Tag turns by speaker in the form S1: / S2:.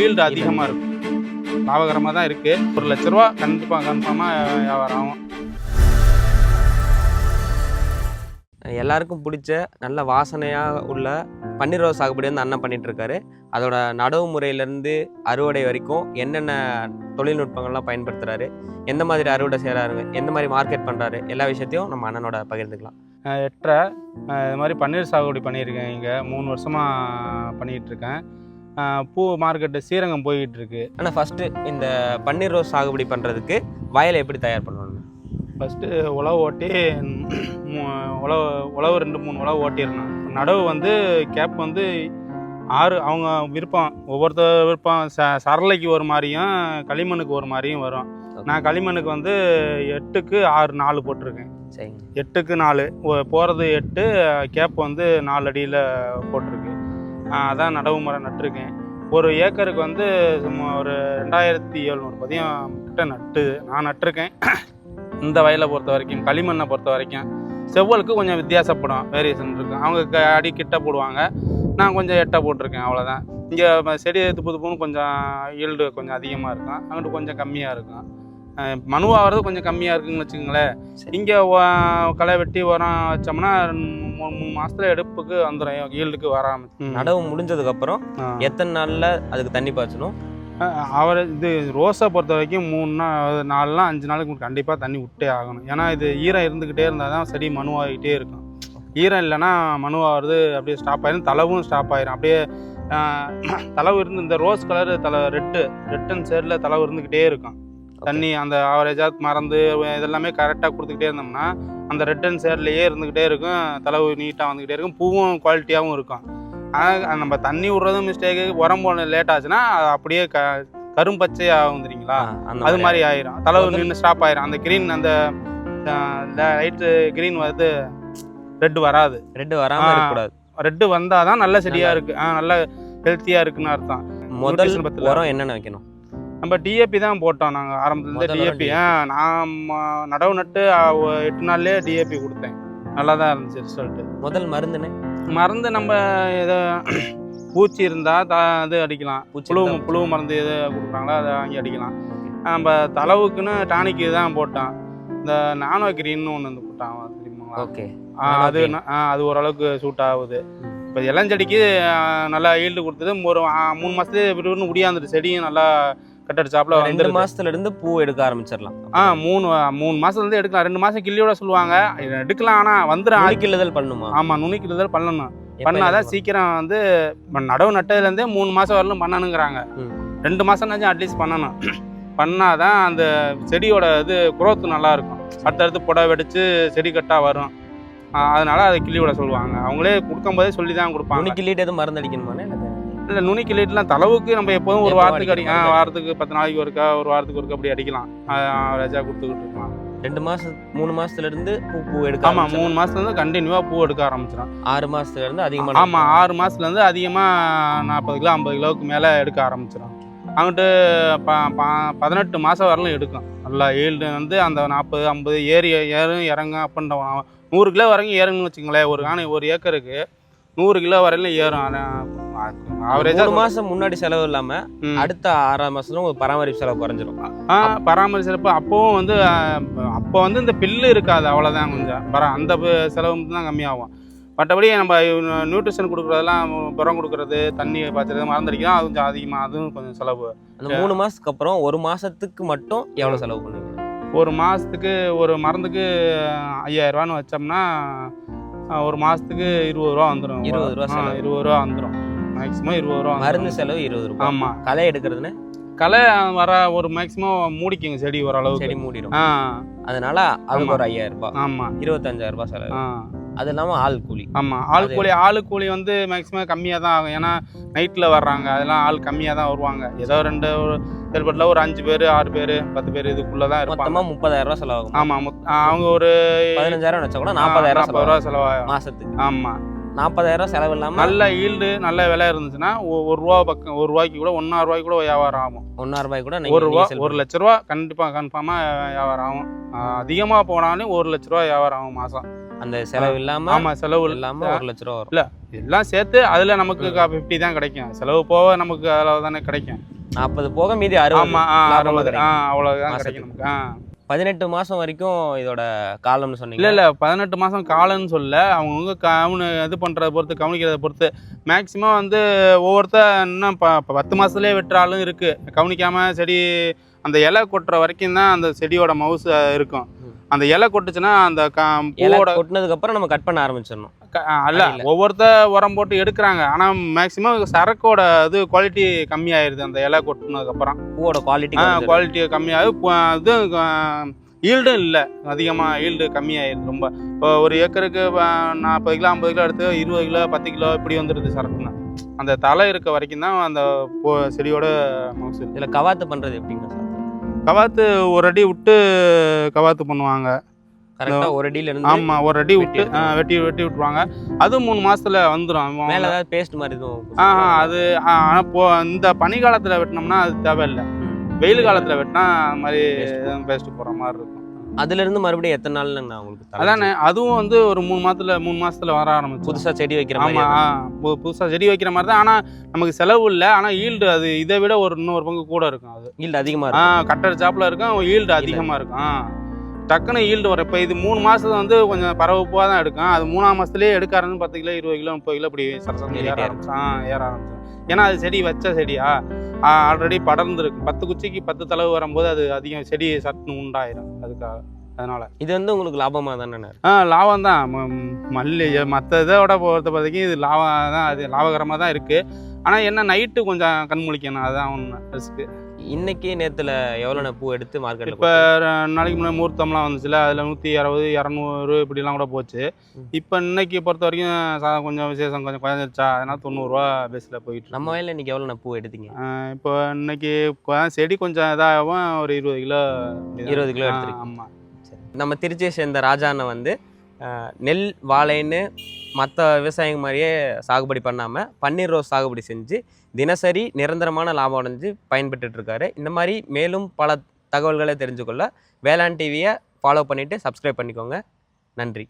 S1: Yield அதிகமாக இருக்கும் லாபகரமாக தான் இருக்குது ஒரு லட்ச ரூபா கண்டிப்பாக கன்ஃபார்மாக வியாபாரம் ஆகும்.
S2: எல்லாருக்கும் பிடிச்ச நல்ல வாசனையாக உள்ள பன்னீர் ரோஸ் சாகுபடி வந்து அண்ணன் பண்ணிட்டு இருக்காரு. அதோட நடவு முறையிலேருந்து அறுவடை வரைக்கும் என்னென்ன தொழில்நுட்பங்கள்லாம் பயன்படுத்துறாரு எந்த மாதிரி அறுவடை செய்கிறாரு எந்த மாதிரி மார்க்கெட் பண்ணுறாரு எல்லா விஷயத்தையும் நம்ம அண்ணனோட பகிர்ந்துக்கலாம்.
S1: எட்டரை இது மாதிரி பன்னீர் சாகுபடி பண்ணியிருக்கேன். இங்கே மூணு வருஷமாக அஹ் பூ மார்க்கெட்டு ஸ்ரீரங்கம் போய்கிட்டு இருக்கு
S2: ஆனால் ஃபஸ்ட்டு இந்த பன்னீர் ரோஸ் சாகுபடி பண்ணுறதுக்கு வயலை எப்படி தயார் பண்ணணும்
S1: ஃபஸ்ட்டு உழவு ஓட்டி உழவு உழவு ரெண்டு மூணு உழவு ஓட்டிடணும். நடவு வந்து கேப் வந்து ஆறு அவங்க விருப்பம். ஒவ்வொருத்தர் விருப்பம். ச சரளைக்கு ஒரு மாதிரியும் களிமண்ணுக்கு ஒரு மாதிரியும் வரும். நான் களிமண்ணுக்கு வந்து எட்டுக்கு ஆறு நாலு போட்டிருக்கேன்.
S2: சரிங்க.
S1: எட்டுக்கு நாலு. போகிறது எட்டு கேப் வந்து நாலு அடியில் போட்டிருக்கு. அதான் நடவு மரம் நட்டிருக்கேன். ஒரு ஏக்கருக்கு வந்து சும்மா ஒரு ரெண்டாயிரத்தி எழுநூறு பதியம் கிட்ட நட்டு நான் நட்டிருக்கேன். இந்த வயலை பொறுத்த வரைக்கும் களிமண்ணை பொறுத்த வரைக்கும். செவ்வலுக்கு கொஞ்சம் வித்தியாசப்படும் வேரியேஷன் இருக்கும் அவங்க க- அடி கிட்ட போடுவாங்க. நான் கொஞ்சம் எட்ட போட்டிருக்கேன் அவ்வளோதான் இங்கே செடி துப்பு துப்புன்னு கொஞ்சம் ஈல்டு கொஞ்சம் அதிகமாக இருக்கும். அங்கிட்டு கொஞ்சம் கம்மியாக இருக்கும். மனுவாகிறது கொஞ்சம் கம்மியாக இருக்குன்னு வச்சுக்கோங்களேன். இங்கே களை வெட்டி உரம் வச்சோம்னா மூணு மூணு மாதத்துல எடுப்புக்கு வந்துடும் ஈல்டுக்கு வராமல்
S2: நடவு முடிஞ்சதுக்கப்புறம் எத்தனை நாளில் அதுக்கு தண்ணி பாய்ச்சணும்?
S1: அவர் இது ரோஸை பொறுத்த வரைக்கும் மூணு நாள் நாலு நாள் அஞ்சு நாளுக்கு கண்டிப்பாக தண்ணி விட்டே ஆகணும். ஏன்னா இது ஈரம் இருந்துக்கிட்டே இருந்தால் தான் செடி மனுவாகிட்டே இருக்கும். ஈரம் இல்லைன்னா மனுவாகிறது அப்படியே ஸ்டாப் ஆயிரும் தளவும் ஸ்டாப் ஆயிரும். அப்படியே தளவு இருந்து இந்த ரோஸ் கலர் தலை ரெட்டு ரெட் அண்ட் சைடில் தளவு இருந்துக்கிட்டே இருக்கும். தண்ணி அந்த ஆவரேஜாக மறந்து இதெல்லாமே கரெக்டாக கொடுத்துக்கிட்டே இருந்தோம்னா அந்த ரெட் அண்ட் சேர்லேயே இருந்துக்கிட்டே இருக்கும் தளவு நீட்டாக வந்துக்கிட்டே இருக்கும் பூவும் குவாலிட்டியாகவும் இருக்கும். ஆனால் நம்ம தண்ணி விட்றதும் மிஸ்டேக்கு உரம் போன லேட் ஆச்சுன்னா அது அப்படியே க கரும்பச்சையாக
S2: அந்த
S1: அது மாதிரி ஆயிரும். தளவு
S2: முதல்-
S1: நின்று ஸ்டாப் ஆயிரும். அந்த கிரீன் அந்த லைட்டு கிரீன் வந்து ரெட் வராது.
S2: ரெட்டு வராமல். இருக்கக்கூடாது.
S1: ரெட்டு வந்தால் தான் நல்ல செடியாக
S2: நல்லா
S1: இருக்கு. ஆ நல்ல ஹெல்த்தியாக இருக்குன்னு அர்த்தம்.
S2: முதல். உரம் என்னென்ன வைக்கணும்?
S1: நம்ம டிஏபி தான் போட்டோம் நாங்கள் ஆரம்பத்துலேருந்து டிஏபி நான் நடவு நட்டு எட்டு நாள்லேயே டிஏபி கொடுத்தேன். நல்லா தான் இருந்துச்சு ரிசல்ட்டு
S2: முதல் மருந்துன்னு?
S1: மருந்து நம்ம ஏதோ பூச்சி இருந்தால் த இது அடிக்கலாம். புழு புழு மருந்து எது கொடுக்குறாங்களோ அதை வாங்கி அடிக்கலாம். நம்ம தளவுக்குன்னு டானிக்கு தான் போட்டோம் இந்த நானோ கிரீன்னு ஒன்று வந்து போட்டான் தெரியுமாங்களா
S2: ஓகே.
S1: அது அது ஓரளவுக்கு சூட் ஆகுது. இப்போ இளஞ்செடிக்கு நல்லா ஈல்டு கொடுத்தது. ஒரு மூணு மாதத்துலேயே விடுவிடுன்னு உடியாந்துட்டு செடியும் நல்லா கட்டடிச்சாப்புல
S2: ரெண்டு
S1: வந்து
S2: மாசத்துல இருந்து பூ எடுக்க ஆரம்பிச்சிடலாம்.
S1: ஆ மூணு மூணு மாதத்துலேருந்து எடுக்கலாம். ரெண்டு மாதம் கிள்ளியோட சொல்லுவாங்க. எடுக்கலாம் ஆனால் வந்துடும்
S2: நுனிக்கிள்ளுதல் பண்ணுமா?
S1: ஆமாம் நுனிக்கிடுதல் பண்ணணும். பண்ணாதான் சீக்கிரம் வந்து நடவு நட்டதுலேருந்தே மூணு மாதம் வரலும் பண்ணணுங்கிறாங்க. ரெண்டு மாதம்னாச்சும் அட்லீஸ்ட் பண்ணணும். பண்ணாதான் அந்த செடியோட இது growth நல்லா இருக்கும் அடுத்தடுத்து புடவை வெடிச்சு செடி கட்டாக வரும். அதனால அதை கிள்ளி விட சொல்லுவாங்க. அவங்களே கொடுக்கும்போதே சொல்லி தான் கொடுப்பாங்க.
S2: நுனிக்கிள்ளிட்டு எதுவும் மருந்து அடிக்கணுமானே
S1: இல்லை நுனி கிள்ளிட்டுலாம் தளவுக்கு நம்ம எப்போதும் ஒரு வாரத்துக்கு அடி வாரத்துக்கு பத்து நாளைக்கு ஒருக்கா ஒரு வாரத்துக்கு ஒருக்கா அப்படி அடிக்கலாம். ரஜா கொடுத்துக்கிட்டு இருக்கலாம்.
S2: ரெண்டு மாசம் மூணு மாசத்துல இருந்து பூ பூ எடுக்க
S1: ஆமாம்
S2: ஆரம்பிச்சிடலாம்.
S1: மூணு மாதத்துலேருந்து கண்டினியூவாக பூ எடுக்க ஆரம்பிச்சிடும்
S2: ஆறு மாசத்துல இருந்து அதிகமான
S1: ஆமாம் ஆறு மாதத்துலேருந்து அதிகமாக நாற்பது கிலோ ஐம்பது கிலோவுக்கு மேலே எடுக்க ஆரம்பிச்சிடும் ப- பதினெட்டு மாதம் வரலும் எடுக்கும். நல்லா ஈல்டு வந்து அந்த நாற்பது ஐம்பது ஏறி ஏறும் இறங்கும் அப் அண்ட் டவுன் நூறு கிலோ வரைக்கும் ஏறுங்கன்னு வச்சுங்களேன் ஒரு காணி ஒரு ஏக்கருக்கு நூறு கிலோ வரையிலும் ஏறும்.
S2: மூணு
S1: ஆவரேஜாக
S2: மாசம் முன்னாடி செலவு இல்லாம அடுத்த ஆறாம் மாசத்துல ஒரு பராமரிப்பு செலவு குறைஞ்சிரும்.
S1: ஆ பராமரிச்சிருப்ப அப்போவும் வந்து அப்போ வந்து இந்த பில்லு இருக்காது அவ்வளோதான் கொஞ்சம். பரா அந்த செலவு மட்டும் தான் கம்மியாகும். மற்றபடி நம்ம நியூட்ரிஷன் கொடுக்குறதெல்லாம் உரம் கொடுக்குறது தண்ணி பாய்ச்சறது மறந்தடிக்கலாம் அது கொஞ்சம் அதிகமாக அதுவும் கொஞ்சம் செலவு.
S2: அந்த மூணு மாசத்துக்கு அப்புறம் ஒரு மாசத்துக்கு மட்டும் எவ்வளவு செலவு பண்ணுவீங்க?
S1: ஒரு மாதத்துக்கு ஒரு மருந்துக்கு ஐயாயிரரூவான்னு வச்சோம்னா ஒரு மாதத்துக்கு இருபது ரூபா வந்துடும்
S2: இருபது ரூபா செலவு.
S1: இருபது ரூபா வந்துடும் மேக்ஸிமம் இருபது ரூபா
S2: மருந்து செலவு இருபது ரூபாய்
S1: ஆமாம்
S2: களை எடுக்கிறதுன்னு?
S1: களை வர ஒரு மேக்ஸிமம் மூடிக்குங்க செடி ஓரளவுக்கு.
S2: செடி மூடிடும் அதனால அதுக்கு. ஒரு ஐயாயிரம் ரூபாய்
S1: ஆமாம்
S2: இருபத்தஞ்சாயிரம் ரூபாய் செலவு. அது இல்லாம ஆள் கூலி.
S1: ஆமாம் ஆள் கூலி ஆளு கூலி வந்து மேக்ஸிமம் கம்மியாக தான் ஆகும். ஏன்னா நைட்டில் வர்றாங்க. அதெல்லாம் ஆள் கம்மியாக தான் வருவாங்க. ஏதோ ரெண்டு ஒரு தெருப்பட்டில் ஒரு அஞ்சு பேர் ஆறு பேர் பத்து பேர் இதுக்குள்ளே தான் இருப்பாங்க.
S2: மொத்தமா முப்பதாயிரம் ரூபாய் செலவாகும்.
S1: ஆமாம் அவங்க ஒரு
S2: பதினஞ்சாயிரம் வச்சா கூட நாற்பதாயிரம்
S1: நாற்பது ரூபா செலவாகும்.
S2: மாசத்துக்கு.
S1: ஆமாம்
S2: நாற்பதாயிரம் செலவு இல்லாம
S1: நல்ல ஈல்டு நல்ல விலை இருந்துச்சுன்னா ஒரு ரூபா பக்கம் ஒரு ரூபாய்க்கு கூட ஒன்றா ரூபாய்க்கு கூட வியாபாரம் ஆகும்.
S2: ஒன்னாயிரம் ரூபாய் கூட
S1: ஒரு ரூபா ஒரு லட்ச ரூபா கண்டிப்பாக கன்ஃபார்மாக வியாபாரம் ஆகும். அதிகமாக போனாலும் ஒரு லட்ச ரூபா வியாபாரம் ஆகும் மாதம்
S2: அந்த செலவு இல்லாம
S1: ஆமாம் செலவு
S2: இல்லாம ஒரு லட்ச ரூபா வரும்.
S1: எல்லாம் சேர்த்து அதில் நமக்கு ஃபிஃப்டி தான் கிடைக்கும். செலவு போக நமக்கு அதில் தானே கிடைக்கும்.
S2: நாற்பது போக மீதி அறுபது.
S1: ஆமாம் ஆ
S2: லாபமா
S1: அறுபது. ஆ
S2: கிடைக்கும்.
S1: நமக்கு.
S2: பதினெட்டு மாசம் வரைக்கும் இதோட காலம்னு சொன்னீங்க.
S1: இல்லை இல்லை பதினெட்டு மாதம் காலன்னு சொல்ல. அவங்கவுங்க கவனு இது பண்ணுறத பொறுத்து கவனிக்கிறத பொறுத்து. மேக்ஸிமம் வந்து ஒவ்வொருத்தர் இன்னும் ப பத்து மாதத்துலேயே வெட்டுற ஆளும் இருக்குது கவனிக்காமல் செடி அந்த இலை கொட்டுற வரைக்கும் தான் அந்த செடியோட மவுசு இருக்கும். அந்த இலை கொட்டுச்சுன்னா அந்த பூவோட
S2: கொட்டினதுக்கு அப்புறம் நம்ம கட் பண்ண ஆரம்பிச்சிடணும்.
S1: அல்ல
S2: அடியில.
S1: ஒவ்வொருத்தர் உரம் போட்டு எடுக்கிறாங்க. ஆனால் மேக்ஸிமம் சரக்கோட இது குவாலிட்டி கம்மியாயிருது அந்த இலை கொட்டினதுக்கப்புறம்
S2: பூவோட குவாலிட்டி
S1: குவாலிட்டி கம்மியாகுது. இது ஈல்டும் இல்லை. அதிகமாக ஈல்டு கம்மியாயிருது ரொம்ப. இப்போ ஒரு ஏக்கருக்கு நாற்பது கிலோ ஐம்பது கிலோ எடுத்து இருபது கிலோ பத்து கிலோ இப்படி வந்துடுது சரக்குன்னு. அந்த தலை இருக்க வரைக்கும் தான் அந்த பூ- செடியோட மவுசு
S2: இதுல கவாத்து பண்றது எப்படிங்க சார்?
S1: கவாத்து ஒரு அடி விட்டு கவாத்து பண்ணுவாங்க.
S2: கரெக்டா ஒரு அடியில இருந்து
S1: ஆமாம் ஒரு அடி
S2: வெட்டி
S1: விட்டு வெட்டி வெட்டி விட்டுருவாங்க. அது மூணு மாசத்துல வந்துடும்
S2: மேல ஏதாவது பேஸ்ட் மாதிரி எதுவும்
S1: ஆஹா அது ஆனால் போ இந்த பனி காலத்தில் வெட்டினோம்னா அது தேவையில்லை. வெயில் காலத்தில் வெட்டினா அது மாதிரி பேஸ்ட் போடுற மாதிரி இருக்கும்.
S2: அதுல இருந்து மறுபடியும் எத்தனை நாள்ல நான் உங்களுக்கு
S1: அதானே அதுவும் வந்து ஒரு மூணு மாதத்துல மூணு மாசத்துல வர ஆரம்பிச்சு
S2: புதுசா செடி வைக்கிற மாதிரி
S1: ஆமா ஆ, புதுசாக செடி வைக்கிற மாதிரி தான். ஆனால் நமக்கு செலவு இல்லை. ஆனால் ஈல்டு அது இதை விட ஒரு இன்னொரு பங்கு கூட இருக்கும் அது.
S2: ஈல்டு அதிகமா
S1: ஆ
S2: இருக்கும்.
S1: கட்டர் சாப்பில் இருக்கும் ஈல்டு அதிகமாக இருக்கும். ஆ. டக்குன்னு ஈல்டு வரும் இப்போ இது மூணு மாதம் வந்து கொஞ்சம் பரவப்பாக தான் எடுக்கும். அது மூணாம் மாதத்துலேயே எடுக்க ஆரம்பிச்சு பத்து கிலோ இருபது கிலோ முப்பது கிலோ இப்படி சரசரம் ஏற ஆரம்பிச்சு ஏற ஆரம்பிச்சு. ஏன்னா அது செடி வச்ச செடியா? ஆல்ரெடி படர்ந்துருக்கு. பத்து குச்சிக்கு பத்து தளவு வரும்போது அது அதிகம் செடி சட்டுன்னு உண்டாயிரும் அதுக்காக. அதனால.
S2: இது வந்து உங்களுக்கு லாபமா தானே
S1: ஆ லாபம் தான். மல்லி மற்ற இதோட பொறுத்த வரைக்கும் இது லாபம் தான் அது லாபகரமாக தான் இருக்குது ஆனால் என்ன நைட்டு கொஞ்சம் கண் முழிக்கணும் அதுதான் ஒன்று ரிஸ்க்கு
S2: இன்னைக்கு நேத்துல எவ்வளவு பூ எடுத்து மார்க்கெட்ல
S1: இப்போ நாளைக்கு முன்னாடி முகூர்த்தம்லாம் வந்துச்சுல அதில் நூற்றி அறுபது இரநூறு இப்படிலாம் கூட போச்சு. இப்போ இன்னைக்கு பொறுத்த வரைக்கும் கொஞ்சம் விசேஷம் கொஞ்சம் குறைஞ்சிருச்சா? அதனால் தொண்ணூறுரூவா பேஸில் போயிட்டு
S2: நம்ம வயல்ல இன்னைக்கு எவ்வளவு பூ எடுத்தீங்க?
S1: இப்போ இன்னைக்கு செடி கொஞ்சம் இதாகவும் ஒரு இருபது கிலோ
S2: இருபது கிலோ எடுத்திருக்கீங்க.
S1: ஆமாம்
S2: நம்ம திருச்சியை சேர்ந்த ராஜா அண்ணன் வந்து நெல் வாழைன்னு மற்ற விவசாயிங்க மாதிரியே சாகுபடி பண்ணாமல் பன்னீர் ரோஸ் சாகுபடி செஞ்சு தினசரி நிரந்தரமான லாபம் அடைஞ்சு பயன்பெற்றுட்ருக்காரு இந்த மாதிரி மேலும் பல தகவல்களை தெரிஞ்சுக்கொள்ள வேளாண் டிவியை ஃபாலோ பண்ணிவிட்டு சப்ஸ்கிரைப் பண்ணிக்கோங்க. நன்றி.